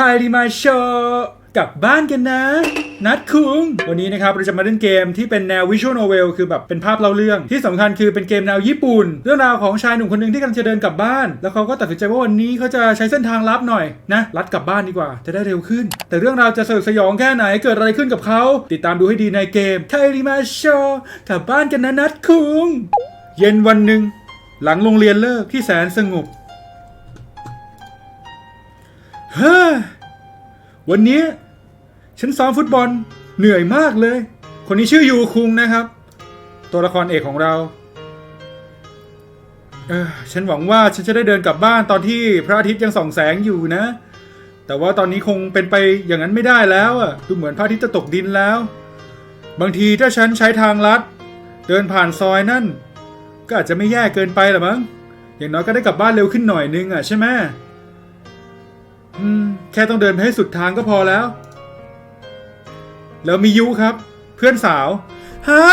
คายริมาโชกลับบ้านกันนะ นัดคุง วันนี้นะครับเราจะมาเล่นเกมที่เป็นแนววิชวลโนเวลคือแบบเป็นภาพเล่าเรื่อง ที่สำคัญคือเป็นเกมแนวญี่ปุ่น เรื่องราวของชายหนุ่มคนหนึ่งที่กำลังจะเดินกลับบ้าน แล้วเขาก็ตัดสินใจว่าวันนี้เขาจะใช้เส้นทางลับหน่อยนะลัดกลับบ้านดีกว่า จะได้เร็วขึ้น แต่เรื่องราวจะสยดสยองแค่ไหนเกิดอะไรขึ้นกับเขาติดตามดูให้ดีในเกมคายริมาโชกลับบ้านกันนะนัดคุง เย็นวันหนึ่งหลังโรงเรียนเลิกที่แสนสงบ เฮ้วันนี้ฉันซ้อมฟุตบอลเหนื่อยมากเลย คนนี้ชื่อยูคุงนะครับ ตัวละครเอกของเราเออฉันหวังว่าฉันจะได้เดินกลับบ้านตอนที่พระอาทิตย์ยังส่องแสงอยู่นะ แต่ว่าตอนนี้คงเป็นไปอย่างนั้นไม่ได้แล้วอะดูเหมือนพระอาทิตย์จะตกดินแล้ว บางทีถ้าฉันใช้ทางลัด เดินผ่านซอยนั่น ก็อาจจะไม่แย่เกินไปหรอมั้งอย่างน้อยก็ได้กลับบ้านเร็วขึ้นหน่อยนึงอะใช่ไหม อืม แค่ต้องเดินไปให้สุดทางก็พอแล้ว แล้วมียูครับ เพื่อนสาวฮ่า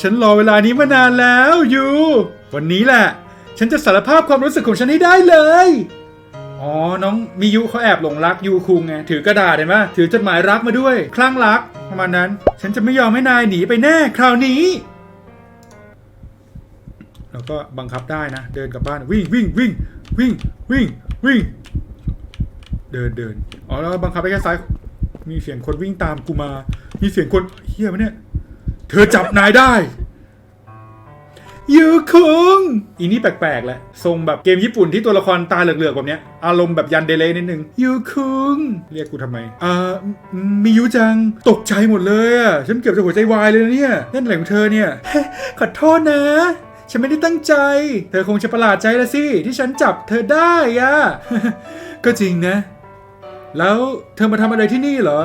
ฉันรอเวลานี้มานานแล้วยูวันนี้แหละ ฉันจะสารภาพความรู้สึกของฉันให้ได้เลย อ๋อ น้องมิยุเขาแอบหลงรักยูคุงไง ถือกระดาษเห็นไหมถือจดหมายรักมาด้วย คลั่งรักประมาณนั้น ฉันจะไม่ยอมให้นายหนีไปแน่คราวนี้ แล้วก็บังคับได้นะ เดินกลับบ้านวิ่งวิ่งวิ่งวิ่งวิ่งวิ่ง เดินเดินอ๋อแล้วบังคับไปแค่ซ้าย มีเสียงคนวิ่งตามกูมา มีเสียงคนเฮียมันเนี่ย เธอจับนายได้ยูคุงอีนี่แปลกๆแหละ ทรงแบบเกมญี่ปุ่นที่ตัวละครตาเหลือกๆแบบเนี้ย อารมณ์แบบยันเดเลนิดนึงยูคุงเรียกกูทำไม อ่า มียูจัง ตกใจหมดเลยอะ ฉันเกือบจะหัวใจวายเลยนะเนี่ย นั่นอะไรของเธอเนี่ย ขอโทษนะ ฉันไม่ได้ตั้งใจ เธอคงจะประหลาดใจละสิ ที่ฉันจับเธอได้อะ ก็จริงนะ แล้วเธอมาทำอะไรที่นี่เหรอ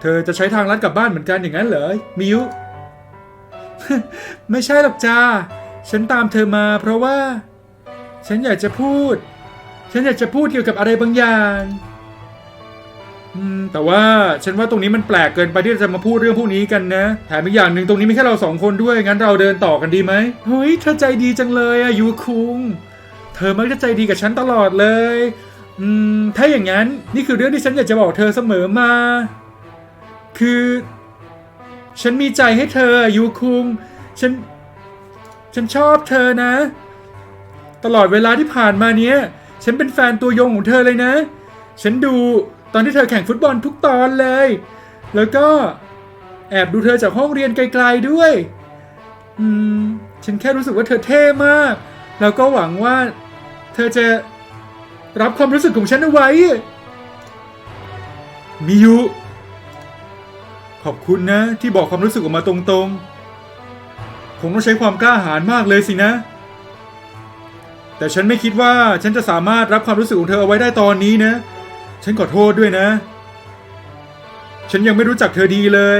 เธอจะใช้ทางลัดกลับบ้านเหมือนกันอย่างนั้นเหรอ มิว ไม่ใช่หรอกจ้า ฉันตามเธอมาเพราะว่า ฉันอยากจะพูด ฉันอยากจะพูดเกี่ยวกับอะไรบางอย่างอืมแต่ว่าฉันว่าตรงนี้มันแปลกเกินไปที่จะมาพูดเรื่องพวกนี้กันนะแถมอีกอย่างหนึ่งตรงนี้มีแค่เราสองคนด้วยงั้นเราเดินต่อกันดีไหมเฮ้ยเธอใจดีจังเลยอะยูคุง เธอมักจะใจดีกับฉันตลอดเลย อืม ถ้าอย่างนั้นนี่คือเรื่องที่ฉันอยากจะบอกเธอเสมอมา คือ ฉันมีใจให้เธอยูคุง ฉัน ฉันชอบเธอนะ ตลอดเวลาที่ผ่านมาเนี้ย ฉันเป็นแฟนตัวยงของเธอเลยนะ ฉันดูตอนที่เธอแข่งฟุตบอลทุกตอนเลย แล้วก็แอบดูเธอจากห้องเรียนไกลๆด้วย อืม ฉันแค่รู้สึกว่าเธอเท่มาก แล้วก็หวังว่า เธอจะ รับความรู้สึกของฉันเอาไว้ มิยุ ขอบคุณนะที่บอกความรู้สึกออกมาตรงๆ คงต้องใช้ความกล้าหาญมากเลยสินะ แต่ฉันไม่คิดว่าฉันจะสามารถรับความรู้สึกของเธอเอาไว้ได้ตอนนี้นะ ฉันขอโทษด้วยนะ ฉันยังไม่รู้จักเธอดีเลย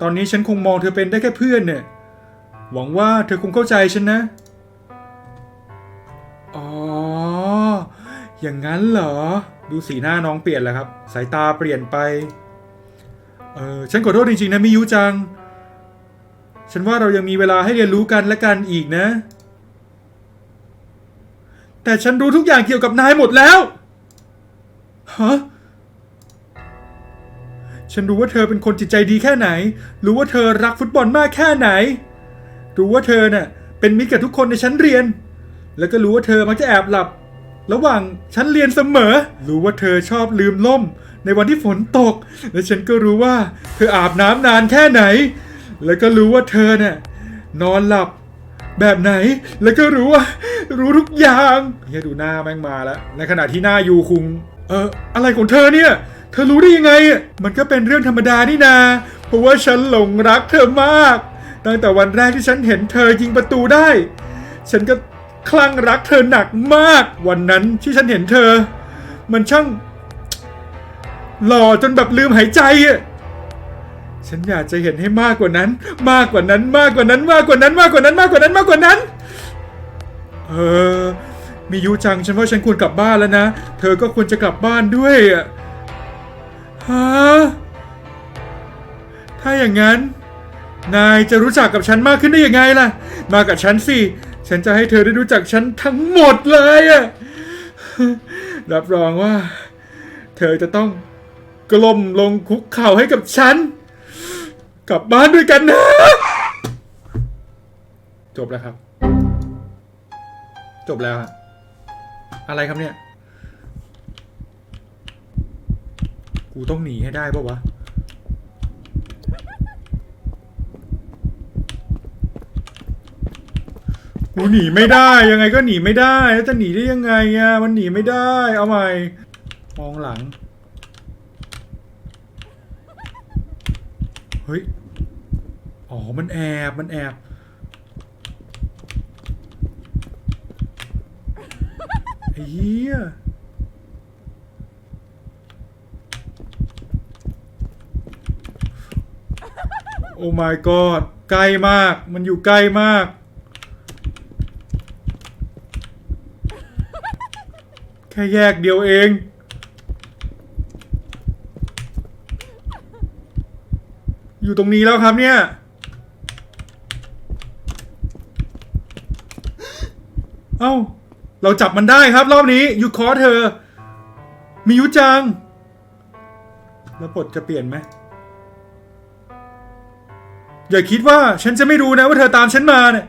ตอนนี้ฉันคงมองเธอเป็นได้แค่เพื่อนเนี่ย หวังว่าเธอคงเข้าใจฉันนะ อย่างนั้นเหรอ ดูสีหน้าน้องเปลี่ยนแล้วครับ สายตาเปลี่ยนไป เออฉันขอโทษจริงๆนะมิยุจัง ฉันว่าเรายังมีเวลาให้เรียนรู้กันและกันอีกนะ แต่ฉันรู้ทุกอย่างเกี่ยวกับนายหมดแล้ว ฮะ ฉันรู้ว่าเธอเป็นคนจิตใจดีแค่ไหน รู้ว่าเธอรักฟุตบอลมากแค่ไหน รู้ว่าเธอเน่ะเป็นมิตรกับทุกคนในชั้นเรียน แล้วก็รู้ว่าเธอมักจะแอบหลับ ระหว่างชั้นเรียนเสมอ รู้ว่าเธอชอบลืมล่ม ในวันที่ฝนตก และฉันก็รู้ว่า เธออาบน้ำนานแค่ไหน แล้วก็รู้ว่าเธอน่ะนอนหลับแบบไหน แล้วก็รู้ว่า รู้ทุกอย่างเฮียดูหน้าแม่งมาแล้ว ในขณะที่หน้ายูคุง เอออะไรของเธอเนี่ย เธอรู้ได้ยังไง มันก็เป็นเรื่องธรรมดานี่นา เพราะว่าฉันหลงรักเธอมาก ตั้งแต่วันแรกที่ฉันเห็นเธอยิงประตูได้ ฉันก็ คลั่งรักเธอหนักมาก วันนั้นที่ฉันเห็นเธอ มันช่าง หล่อจนแบบลืมหายใจอะฉันอยากจะเห็นให้มากกว่านั้น มากกว่านั้นมากกว่านั้นมากกว่านั้นมากกว่านั้นมากกว่านั้นมากกว่านั้น เออ มียูจังฉันว่าฉันควรกลับบ้านแล้วนะ เธอก็ควรจะกลับบ้านด้วยอะฮะถ้าอย่างนั้น นายจะรู้จักกับฉันมากขึ้นได้ยังไงล่ะ มากับฉันสิ ฉันจะให้เธอได้รู้จักฉันทั้งหมดเลยอะรับรองว่า เธอจะต้องกลมลงคุกเข่าให้กับฉัน กลับบ้านด้วยกันนะ จบแล้วครับ จบแล้วฮะอะไรครับเนี่ย กูต้องหนีให้ได้ปะวะ กูหนีไม่ได้ยังไงก็หนีไม่ได้แล้วจะหนีได้ยังไงอะมันหนีไม่ได้ เอาใหม่มองหลังเฮ้ยอ๋อมันแอบมันแอบไอ้เหี้ยโอ้ my god ใกล้มาก มันอยู่ใกล้มาก แค่แยกเดียวเอง อยู่ตรงนี้แล้วครับเนี่ย เอ้า เราจับมันได้ครับรอบนี้ยูคอเธอ มียุจัง แล้วบทจะเปลี่ยนไหม อย่าคิดว่าฉันจะไม่รู้นะว่าเธอตามฉันมาเนี่ย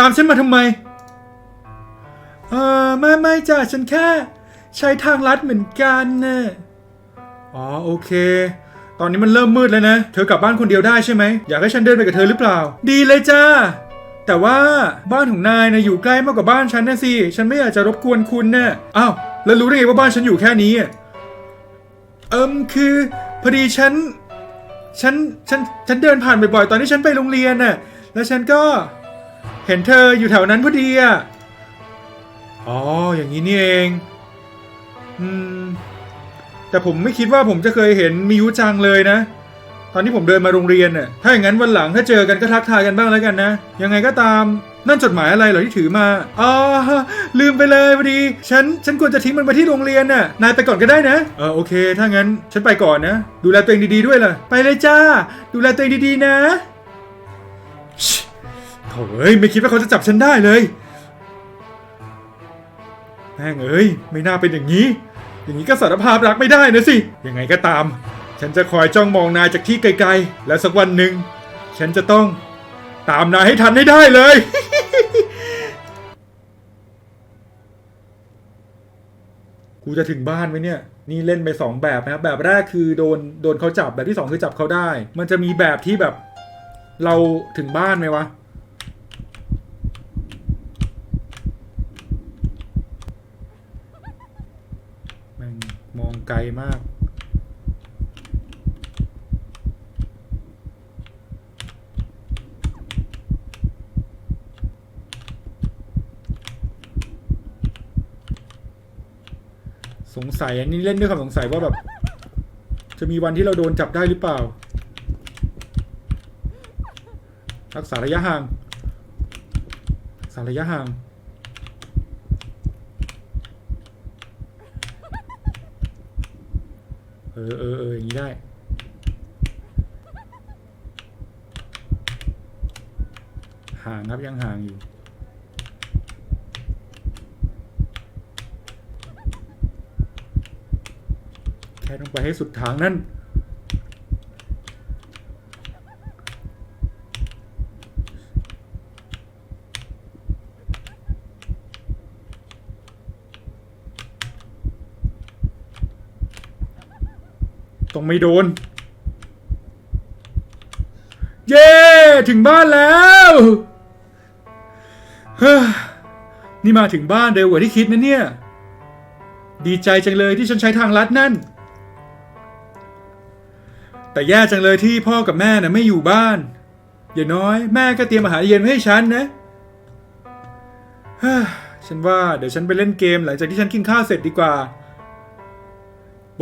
ตามฉันมาทำไม ออไม่ไม่จ้ะฉันแค่ ใช้ทางลัดเหมือนกันนะอ๋อโอเค ตอนนี้มันเริ่มมืดแล้วนะ เธอกลับบ้านคนเดียวได้ใช่ไหมอยากให้ฉันเดินไปกับเธอหรือเปล่า ดีเลยจ้าแต่ว่าบ้านของนายนะอยู่ใกล้มากกว่าบ้านฉันนะสิ ฉันไม่อยากจะรบกวนคุณนะอ้าวแล้วรู้ได้ไงว่าบ้านฉันอยู่แค่นี้ เอิมคือพอดีฉัน ฉัน ฉัน ฉันเดินผ่านบ่อยๆ ตอนที่ฉันไปโรงเรียนน่ะ แล้วฉันก็เห็นเธออยู่แถวนั้นพอดีอะ อ๋อ อย่างนี้นี่เอง อืม แต่ผมไม่คิดว่าผมจะเคยเห็นมิยุจังเลยนะ ตอนที่ผมเดินมาโรงเรียนน่ะ ถ้าอย่างนั้นวันหลังถ้าเจอกันก็ทักทายกันบ้างแล้วกันนะ ยังไงก็ตาม นั่นจดหมายอะไรเหรอที่ถือมา อ๋อ ลืมไปเลยพอดี ฉัน ฉันควรจะทิ้งมันไว้ที่โรงเรียนน่ะ นายไปก่อนก็ได้นะ เออโอเค ถ้างั้นฉันไปก่อนนะ ดูแลตัวเองดีๆด้วยล่ะ ไปเลยจ้า ดูแลตัวเองดีๆนะโถ่เอ้ยไม่คิดว่าเขาจะจับฉันได้เลย แม่งเอ้ยไม่น่าเป็นอย่างนี้ อย่างนี้ก็สารภาพรักไม่ได้นะสิยังไงก็ตาม ฉันจะคอยจ้องมองนายจากที่ไกลๆ และสักวันหนึ่งฉันจะต้องตามนายให้ทันให้ได้เลย กูจะถึงบ้านไหมเนี่ย นี่เล่นไปสองแบบนะครับ แบบแรกคือโดนโดนเขาจับแบบที่สองคือจับเขาได้ มันจะมีแบบที่แบบ เราถึงบ้านไหมวะ แม่งมองไก ลมาก สงสัยอันนี้เล่นด้วยความสงสัยว่าแบบ จะมีวันที่เราโดนจับได้หรือเปล่า รักษาระยะห่างรักษาระยะห่าง เออเออเอออย่างนี้ได้ ห่างครับยังห่างอยู่แค่ต้องไปให้สุดทางนั่น ต้องไม่โดน เย้ ถึงบ้านแล้วนี่มาถึงบ้านเร็วกว่าที่คิดนะเนี่ย ดีใจจังเลยที่ฉันใช้ทางลัดนั่น แต่แย่จังเลยที่พ่อกับแม่น่ะไม่อยู่บ้าน อย่างน้อยแม่ก็เตรียมอาหารเย็นไว้ให้ฉันนะฉันว่าเดี๋ยวฉันไปเล่นเกมหลังจากที่ฉันกินข้าวเสร็จดีกว่า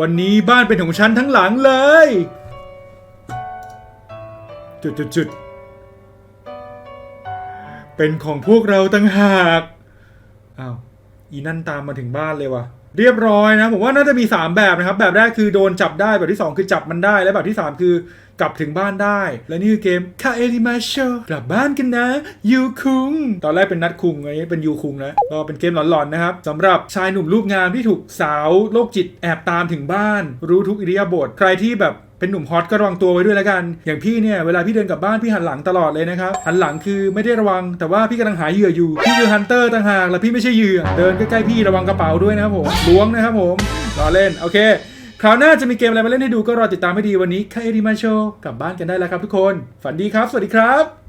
วันนี้บ้านเป็นของฉันทั้งหลังเลย จุดจุดจุดเป็นของพวกเราตั้งหากอ้าวอีนั่นตามมาถึงบ้านเลยว่ะ เรียบร้อยนะ ผมว่าน่าจะมี 3 แบบนะครับ แบบแรกคือโดนจับได้แบบที่ 2 คือจับมันได้ และแบบที่ 3 คือกลับถึงบ้านได้ และนี่คือเกมคาเอริมาโชกลับบ้านกันนะยูคุง ตอนแรกเป็นนัดคุงอันนี้เป็นยูคุงนะก็เป็นเกมหลอนๆนะครับสำหรับชายหนุ่มรูปงามที่ถูกสาวโรคจิตแอบตามถึงบ้าน รู้ทุกอิริยาบถใครที่แบบเป็นหนุ่มฮอตก็ระวังตัวไว้ด้วยแล้วกัน อย่างพี่เนี่ยเวลาพี่เดินกลับบ้านพี่หันหลังตลอดเลยนะครับ หันหลังคือไม่ได้ระวัง แต่ว่าพี่กำลังหาเหยื่ออยู่ พี่คือฮันเตอร์ต่างหาก แล้วพี่ไม่ใช่เหยื่อ เดินใกล้ๆพี่ระวังกระเป๋าด้วยนะครับผม ล้วงนะครับผม รอเล่น โอเค คราวหน้าจะมีเกมอะไรมาเล่นให้ดูก็รอติดตามให้ดีวันนี้ค่าเอดีมาโชกลับบ้านกันได้แล้วครับทุกคน ฝันดีครับ สวัสดีครับ